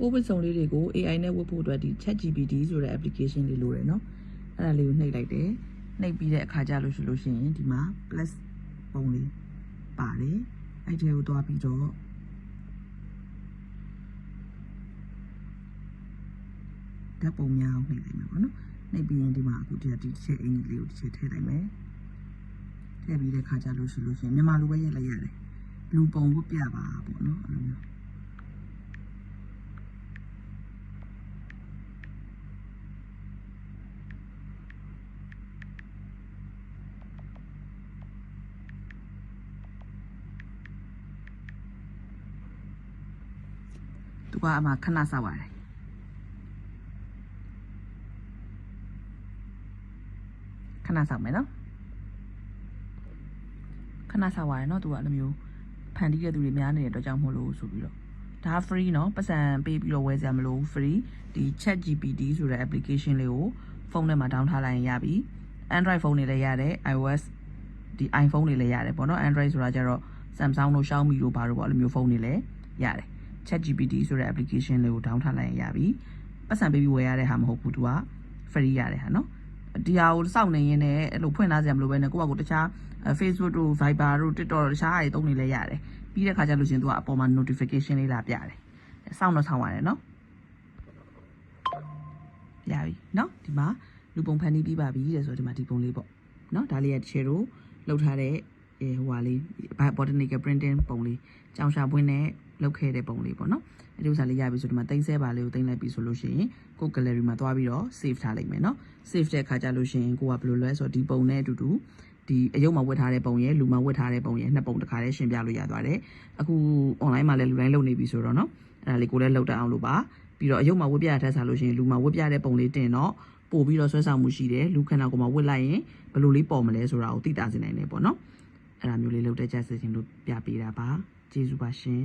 ကိုဝတ်စုံလေးတွေကို AI နဲ့ဝတ်ဖို့အတွက်ဒီ ChatGPT ဆိုတဲ့ application လေးလိုတယ်နော်အဲ့ဒါလေးကိုနှိပ်လိုက်တယ်နှိပ်ပြီးတဲ့အခါကျလို့ရှိလို့ရှိရင်ဒီမှာ plus ပုံလေးပါတယ်အဲ့ဒီကိုသွားပြီးတော့ဓာတ်ပုံများအောင်နှိပ်လိုက်မယ်ပေါ့နော်နှိပ်ပြီးရင်ဒီမှာအခုဒီဒီတစ်ချက်အင်ကြီးလေးကိုတစ်ချက်ထည့်လိုက်မယ်ထည့်ပြီးတဲ့အခါကျလို့ရှိလို့ရှိရင်မြန်မာလိုပဲရက်လိုက်ရတယ်လူပုံဝတ်ပြပါပေါ့နော်အဲ့လိုမျိုး သူကအမှခဏဆောက်ရတယ်ခဏဆောက်မယ်နော်ခဏဆောက်ရတယ်နော်သူကအဲ့လိုမျိုးဖန်တီးတဲ့သူတွေများနေတဲ့အတွက်ကြောင့်မို့လို့ဆိုပြီးတော့ဒါ free เนาะပတ်စံပေးပြီးတော့ဝယ်စရာမလိုဘူး free ဒီ chat gpt ဆိုတဲ့ application လေးကိုဖုန်းထဲမှာ download ထားလိုက်ရင်ရပြီ android ဖုန်းတွေလည်းရတယ် ios ဒီ iphone တွေလည်းရတယ်ပေါ့နော် android ဆိုတာကြတော့ samsung တို့ xiaomi တို့ဘာတို့ပေါ့အဲ့လိုမျိုးဖုန်းတွေလည်းရတယ် ChatGPT ဆိုတဲ့ application လေးကို download ထားလိုက်ရင်ရပြီပတ်စံပေးပြီးဝယ်ရတဲ့ဟာမဟုတ်ဘူးသူက free ရတယ်ဟာနော်ဒီဟာကိုစောင့်နေရင်းနဲ့အဲ့လိုဖွင့်လာစရာမလိုပဲနဲ့ကိုယ့်ဘာကိုတခြား Facebook တို့ Viber တို့ TikTok တို့တခြားဟာတွေသုံးနေလဲရတယ်ပြီးတဲ့ခါကျလို့ရှရင်သူကအပေါ်မှာ notification လေးလာပြတယ်စောင့်တော့စောင့်ရတယ်နော်ရပြီနော်ဒီမှာလူပုံဖန်တီးပြီးပါပြီတဲ့ဆိုတော့ဒီမှာဒီပုံလေးပေါ့နော်ဒါလေးကတစ်ချက်တို့လောက်ထားတဲ့ အဲဟိုဟာလေး botanical printing ပုံလေးကြောင်ရှာပွင့်နဲ့လောက်ခဲ့တဲ့ပုံလေးပေါ့နော်အဲ့ဒီဥစ္စာလေးရပြီဆိုဒီမှာတင်ဆဲပါလေးကိုတင်လိုက်ပြီဆိုလို့ရှိရင်ကို gallery မှာသွားပြီးတော့ save ထားလိုက်မယ်နော် save တဲ့အခါကျလို့ရှိရင်ကိုကဘယ်လိုလဲဆိုတော့ဒီပုံနဲ့အတူတူဒီအယုတ်မှာဝတ်ထားတဲ့ပုံရဲ့လူမှာဝတ်ထားတဲ့ပုံရဲ့နှစ်ပုံတစ်ခါတည်းရှင်းပြလို့ရသွားတယ်အခု online မှာလည်းလူတိုင်းလုပ်နေပြီဆိုတော့နော်အဲ့ဒါလေးကိုလည်းလောက်တတ်အောင်လို့ပါပြီးတော့အယုတ်မှာဝတ်ပြရတဲ့ဆာလို့ရှိရင်လူမှာဝတ်ပြတဲ့ပုံလေးတင်တော့ပို့ပြီးတော့ဆွဲဆောင်မှုရှိတယ်လူခန္ဓာကိုယ်မှာဝတ်လိုက်ရင်ဘယ်လိုလေးပေါ်မလဲဆိုတာကိုသိတာစင်နိုင်တယ်ပေါ့နော် အဲ့ဒါမျိုးလေးလောက်တဲ့ကြက်စင်လို့ပြပေးတာပါကျေးဇူးပါရှင်